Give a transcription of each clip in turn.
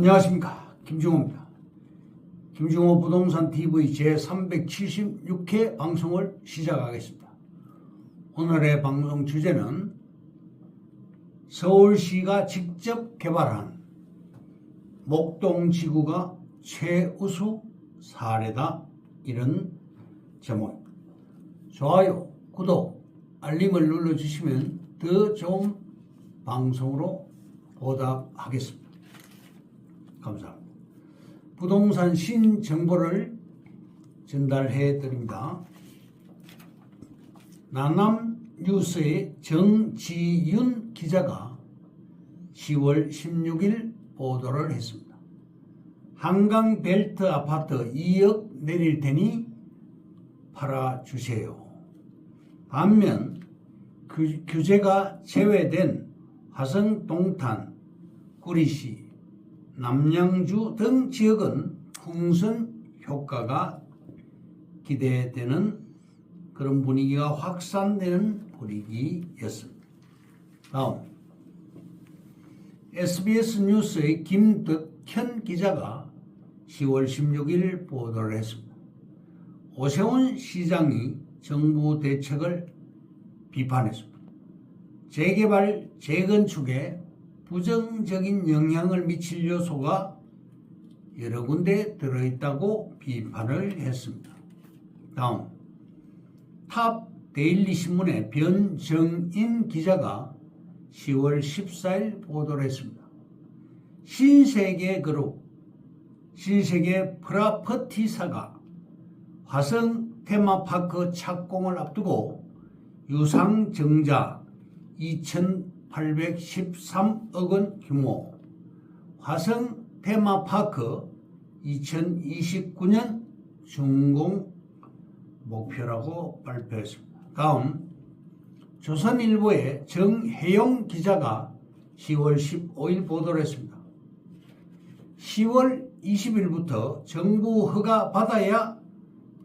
안녕하십니까 김중호입니다. 김중호 부동산 TV 제 376회 방송을 시작하겠습니다. 오늘의 방송 주제는 서울시가 직접 개발한 목동 지구가 최우수 사례다 이런 제목. 좋아요, 구독, 알림을 눌러주시면 더 좋은 방송으로 보답하겠습니다. 감사합니다. 부동산 신정보를 전달해 드립니다. 나남 뉴스의 정지윤 기자가 10월 16일 보도를 했습니다. 한강 벨트 아파트 2억 내릴 테니 팔아주세요. 반면 그 규제가 제외된 화성 동탄, 구리시, 남양주 등 지역은 풍선 효과가 기대되는 그런 분위기가 확산되는 분위기였습니다. 다음 SBS 뉴스의 김덕현 기자가 10월 16일 보도를 했습니다. 오세훈 시장이 정부 대책을 비판했습니다. 재개발, 재건축에 부정적인 영향을 미칠 요소가 여러 군데 들어있다고 비판을 했습니다. 다음, 탑 데일리 신문의 변정인 기자가 10월 14일 보도를 했습니다. 신세계 그룹, 신세계 프라퍼티사가 화성 테마파크 착공을 앞두고 유상증자 2,813억 원 규모 화성 테마파크 2029년 준공 목표라고 발표했습니다. 다음 조선일보의 정혜용 기자가 10월 15일 보도를 했습니다. 10월 20일부터 정부 허가 받아야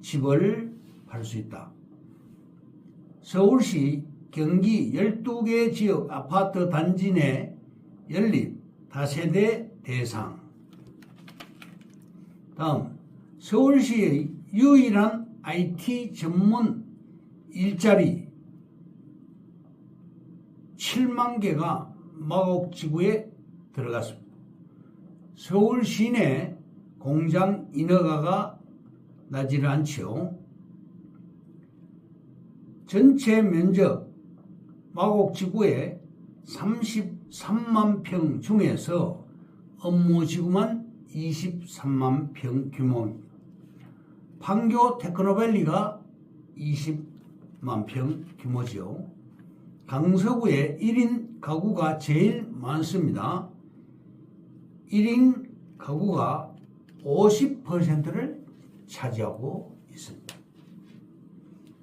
집을 팔 수 있다. 서울시 경기 12개 지역 아파트 단지 내 연립 다세대 대상. 다음, 서울시의 유일한 IT 전문 일자리 7만 개가 마곡지구에 들어갔습니다. 서울 시내 공장 인허가가 나지를 않지요. 전체 면적 마곡 지구의 33만 평 중에서 업무 지구만 23만 평 규모입니다. 판교 테크노밸리가 20만 평 규모지요. 강서구에 1인 가구가 제일 많습니다. 1인 가구가 50%를 차지하고 있습니다.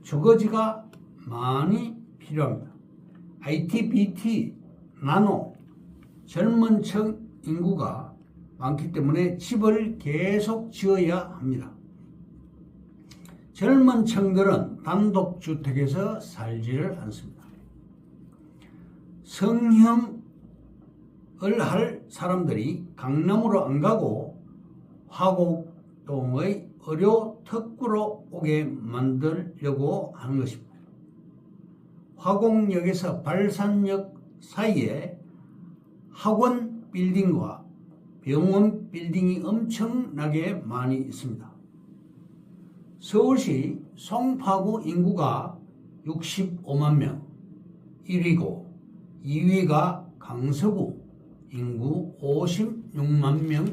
주거지가 많이 필요합니다. IT, BT, 나노, 젊은 층 인구가 많기 때문에 집을 계속 지어야 합니다. 젊은 층들은 단독주택에서 살지를 않습니다. 성형을 할 사람들이 강남으로 안 가고 화곡동의 의료 특구로 오게 만들려고 하는 것입니다. 화곡역에서 발산역 사이에 학원 빌딩과 병원 빌딩이 엄청나게 많이 있습니다. 서울시 송파구 인구가 65만 명 1위고 2위가 강서구 인구 56만 명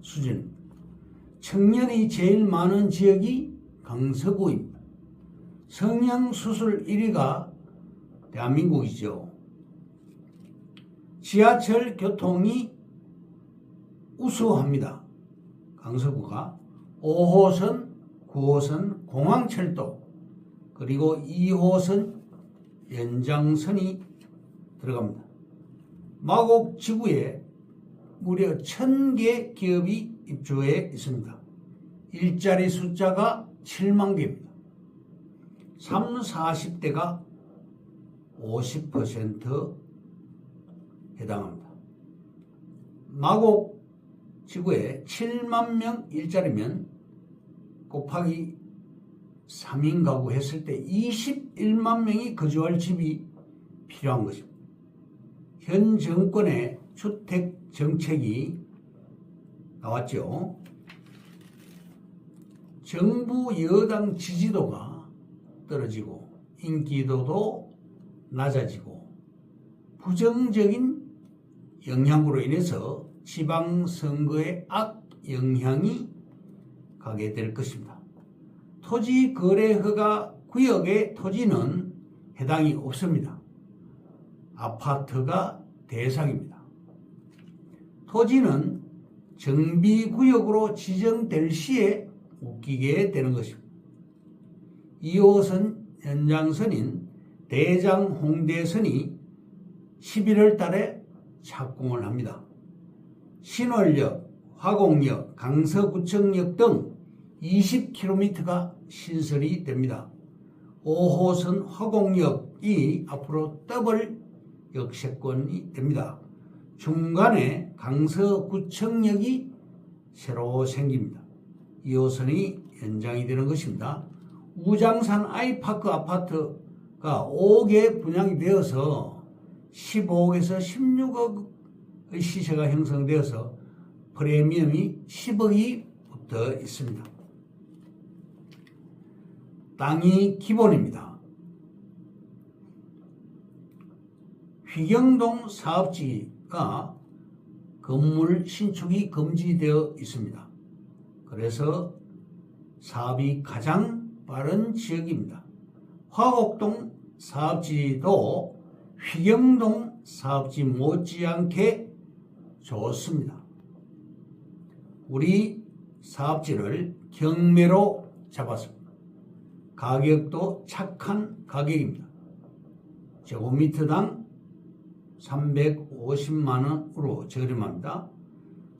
수준. 청년이 제일 많은 지역이 강서구입니다. 성형수술 1위가 대한민국이죠. 지하철 교통이 우수합니다. 강서구가 5호선, 9호선 공항철도 그리고 2호선 연장선이 들어갑니다. 마곡 지구에 무려 1000개 기업이 입주해 있습니다. 일자리 숫자가 7만 개입니다. 3, 40대가 50% 해당합니다. 마곡 지구에 7만 명 일자리면 곱하기 3인 가구 했을 때 21만 명이 거주할 집이 필요한 것입니다. 현 정권의 주택 정책이 나왔죠. 정부 여당 지지도가 떨어지고 인기도도 낮아지고 부정적인 영향으로 인해서 지방선거에 악 영향이 가게 될 것입니다. 토지 거래 허가 구역의 토지는 해당이 없습니다. 아파트가 대상입니다. 토지는 정비구역으로 지정될 시에 웃기게 되는 것입니다. 2호선 연장선인 대장 홍대선이 11월 달에 착공을 합니다. 신월역, 화곡역, 강서구청역 등 20km가 신설이 됩니다. 5호선 화곡역이 앞으로 더블 역세권이 됩니다. 중간에 강서구청역이 새로 생깁니다. 2호선이 연장이 되는 것입니다. 우장산 아이파크 아파트 가 5개 분양이 되어서 15억에서 16억의 시세가 형성되어서 프리미엄이 10억이 붙어 있습니다. 땅이 기본입니다. 휘경동 사업지가 건물 신축이 금지되어 있습니다. 그래서 사업이 가장 빠른 지역입니다. 화곡동 사업지도 휘경동 사업지 못지않게 좋습니다. 우리 사업지를 경매로 잡았습니다. 가격도 착한 가격입니다. 제곱미터당 350만원으로 저렴합니다.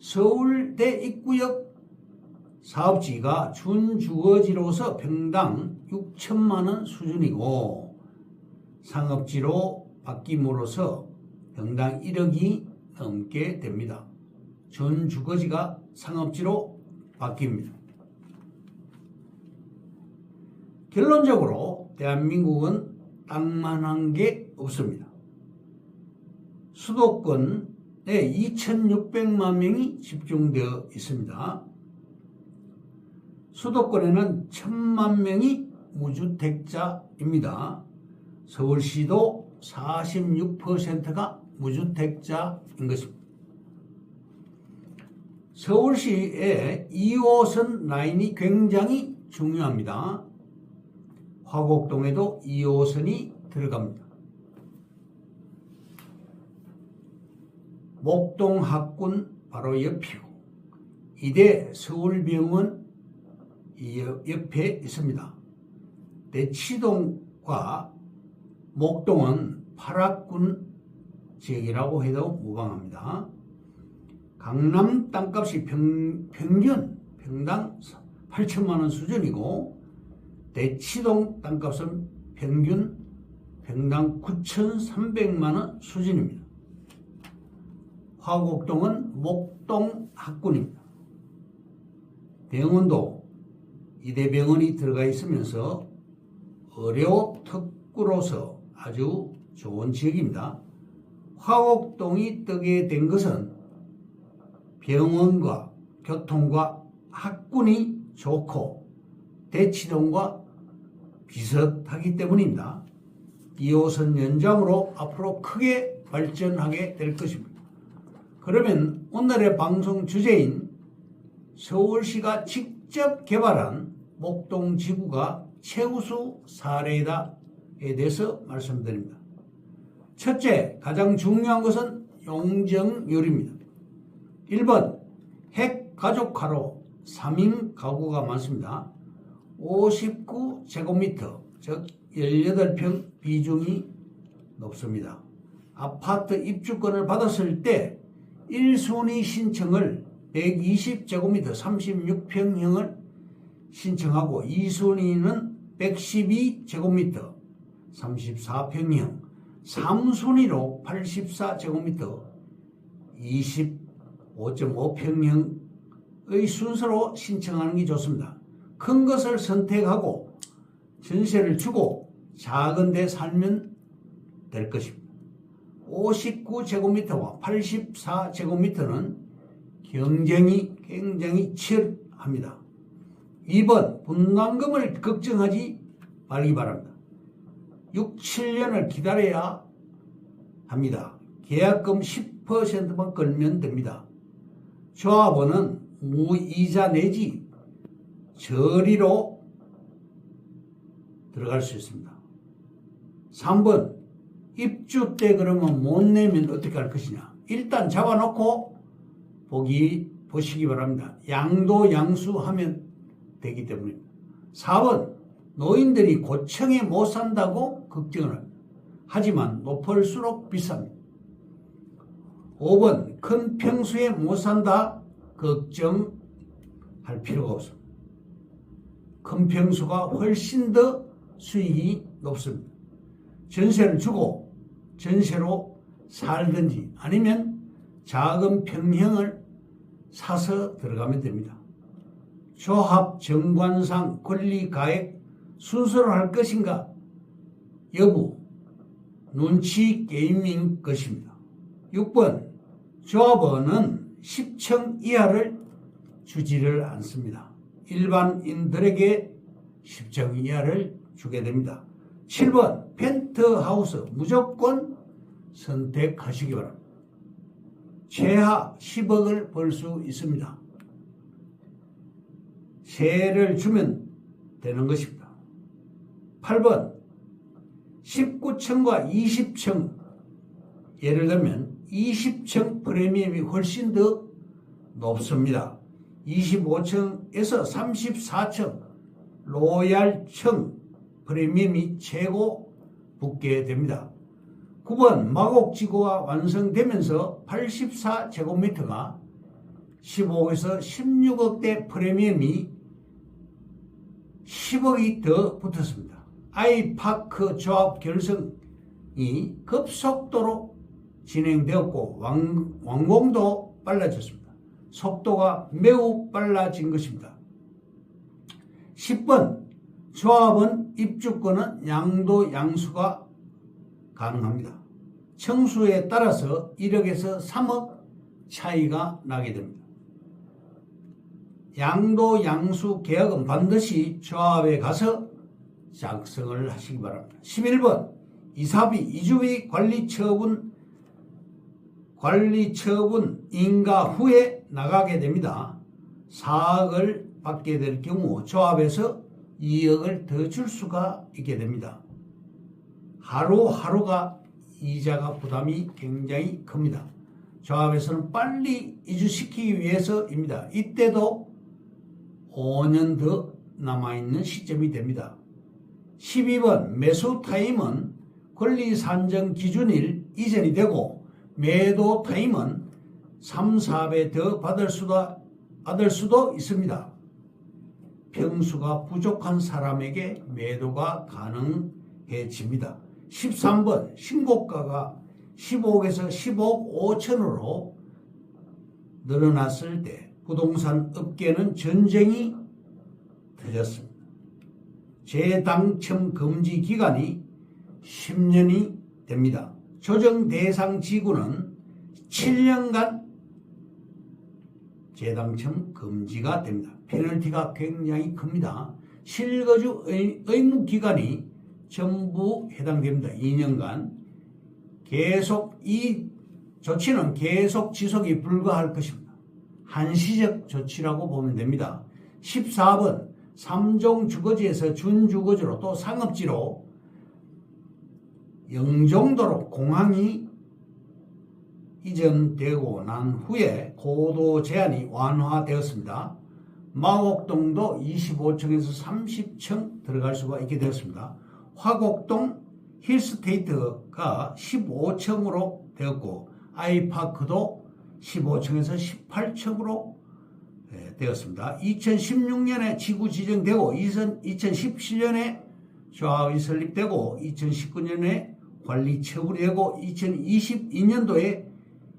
서울대 입구역 사업지가 준주거지로서 평당 6천만원 수준이고 상업지로 바뀜으로써 평당 1억이 넘게 됩니다. 준주거지가 상업지로 바뀝니다. 결론적으로 대한민국은 땅만한 게 없습니다. 수도권에 2,600만 명이 집중되어 있습니다. 수도권에는 1,000만 명이 무주택자입니다. 서울시도 46%가 무주택자인 것입니다. 서울시의 2호선 라인이 굉장히 중요합니다. 화곡동에도 2호선이 들어갑니다. 목동학군 바로 옆이고 이대 서울병원 옆에 있습니다. 대치동과 목동은 파락군 지역이라고 해도 무방합니다. 강남 땅값이 평, 평균 평당 8천만 원 수준이고 대치동 땅값은 평균 평당 9,300만 원 수준입니다. 화곡동은 목동 학군입니다. 병원도 이대병원이 들어가 있으면서 의료 특구로서 아주 좋은 지역입니다. 화곡동이 뜨게 된 것은 병원과 교통과 학군이 좋고 대치동과 비슷하기 때문입니다. 2호선 연장으로 앞으로 크게 발전하게 될 것입니다. 그러면 오늘의 방송 주제인 서울시가 직접 개발한 목동 지구가 최우수 사례다에 대해서 말씀드립니다. 첫째, 가장 중요한 것은 용적률입니다. 1번, 핵 가족화로 3인 가구가 많습니다. 59제곱미터, 즉 18평 비중이 높습니다. 아파트 입주권을 받았을 때 1순위 신청을 120제곱미터 36평형을 신청하고 2순위는 112제곱미터 34평형 3순위로 84제곱미터 5.5평형의 순서로 신청하는 게 좋습니다. 큰 것을 선택하고 전세를 주고 작은 데 살면 될 것입니다. 59제곱미터와 84제곱미터는 경쟁이 굉장히 치열합니다. 2번 분담금을 걱정하지 말기 바랍니다. 6, 7년을 기다려야 합니다. 계약금 10%만 걸면 됩니다. 조합원은 무이자 내지 저리로 들어갈 수 있습니다. 3번 입주 때 그러면 못 내면 어떻게 할 것이냐. 일단 잡아놓고 보기 보시기 바랍니다. 양도 양수하면 되기 때문입니다. 4번 노인들이 고층에 못 산다고 걱정을. 하지만 높을수록 비쌉니다. 5번 큰 평수에 못 산다 걱정할 필요가 없습니다. 큰 평수가 훨씬 더 수익이 높습니다. 전세를 주고 전세로 살든지 아니면 작은 평형을 사서 들어가면 됩니다. 조합 정관상 권리 가액 순서로 할 것인가 여부 눈치 게임인 것입니다. 6번 조합원은 10층 이하를 주지를 않습니다. 일반인들에게 10층 이하를 주게 됩니다. 7번 펜트하우스 무조건 선택하시기 바랍니다. 최하 10억을 벌 수 있습니다. 세를 주면 되는 것입니다. 8번 19층과 20층 예를 들면 20층 프리미엄이 훨씬 더 높습니다. 25층에서 34층 로얄층 프리미엄이 최고 붙게 됩니다. 9번 마곡지구가 완성되면서 84제곱미터가 15억에서 16억대 프리미엄이 10억이 더 붙었습니다. 아이파크 조합 결성이 급속도로 진행되었고 완, 완공도 빨라졌습니다. 속도가 매우 빨라진 것입니다. 10번 조합은 입주권은 양도 양수가 가능합니다. 청수에 따라서 1억에서 3억 차이가 나게 됩니다. 양도 양수 계약은 반드시 조합에 가서 작성을 하시기 바랍니다. 11번 이사비 이주비 관리 처분 관리 처분 인가 후에 나가게 됩니다. 4억을 받게 될 경우 조합에서 2억을 더 줄 수가 있게 됩니다. 하루하루가 이자가 부담이 굉장히 큽니다. 조합에서는 빨리 이주시키기 위해서입니다. 이때도 5년 더 남아있는 시점이 됩니다. 12번 매수 타임은 권리 산정 기준일 이전이 되고 매도 타임은 3, 4배 더 받을 수도, 받을 수도 있습니다. 평수가 부족한 사람에게 매도가 가능해집니다. 13번 신고가가 15억에서 15억 5천으로 늘어났을 때 부동산 업계는 전쟁이 터졌습니다. 재당첨 금지 기간이 10년이 됩니다. 조정 대상 지구는 7년간 재당첨 금지가 됩니다. 페널티가 굉장히 큽니다. 실거주 의무 기간이 전부 해당됩니다. 2년간 계속 이 조치는 계속 지속이 불가할 것입니다. 한시적 조치라고 보면 됩니다. 14번 3종 주거지에서 준주거지로 또 상업지로 영종도로 공항이 이전되고 난 후에 고도 제한이 완화되었습니다. 마곡동도 25층에서 30층 들어갈 수가 있게 되었습니다. 화곡동 힐스테이트가 15층으로 되었고 아이파크도 15층에서 18층으로 되었습니다. 2016년에 지구 지정되고 2017년에 조합이 설립되고 2019년에 관리 처분이 되고 2022년도에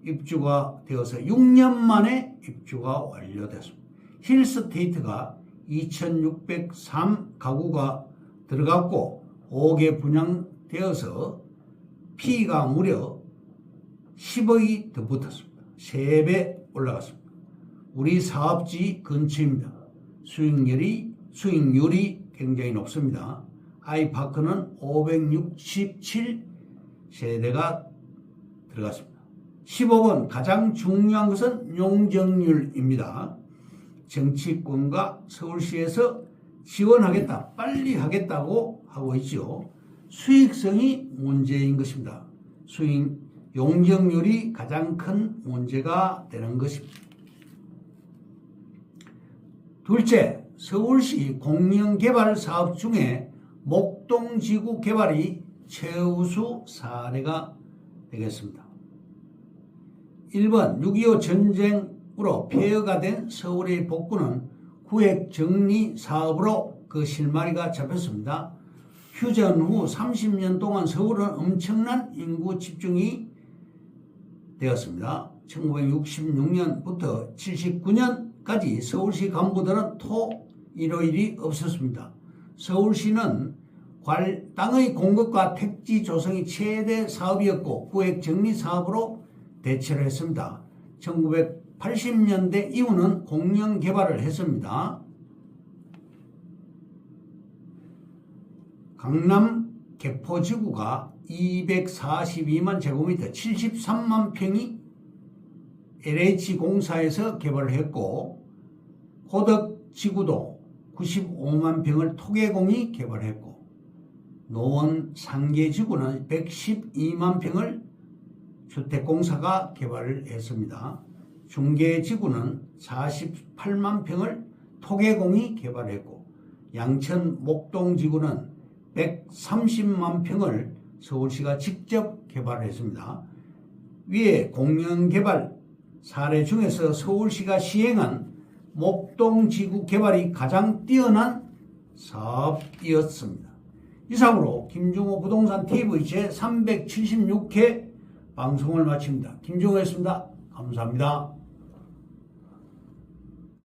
입주가 되어서 6년 만에 입주가 완료됐습니다. 힐스테이트가 2603 가구가 들어갔고 5개 분양되어서 피가 무려 10억이 더 붙었습니다. 3배 올라갔습니다. 우리 사업지 근처입니다. 수익률이, 수익률이 굉장히 높습니다. 아이파크는 567 세대가 들어갔습니다. 15번 가장 중요한 것은 용적률입니다. 정치권과 서울시에서 지원하겠다, 빨리 하겠다고 하고 있죠. 수익성이 문제인 것입니다. 수익 용적률이 가장 큰 문제가 되는 것입니다. 둘째, 서울시 공영개발 사업 중에 목동지구 개발이 최우수 사례가 되겠습니다. 1번 6.25 전쟁으로 폐허가 된 서울의 복구는 구획 정리 사업으로 그 실마리가 잡혔습니다. 휴전 후 30년 동안 서울은 엄청난 인구 집중이 되었습니다. 1966년부터 79년 까지 서울시 간부들은 토 일요일이 없었습니다. 서울시는 관- 땅의 공급과 택지 조성이 최대 사업이었고 구획 정리 사업으로 대체를 했습니다. 1980년대 이후는 공영 개발을 했습니다. 강남 개포지구가 242만 제곱미터 73만 평이 LH공사에서 개발을 했고 호덕 지구도 95만 평을 토계공이 개발했고 노원 상계지구는 112만 평을 주택공사가 개발을 했습니다. 중계지구는 48만 평을 토계공이 개발했고 양천 목동지구는 130만 평을 서울시가 직접 개발했습니다. 위에 공영개발 사례 중에서 서울시가 시행한 목동지구 개발이 가장 뛰어난 사업이었습니다. 이상으로 김종호 부동산 TV 제 376회 방송을 마칩니다. 김종호였습니다. 감사합니다.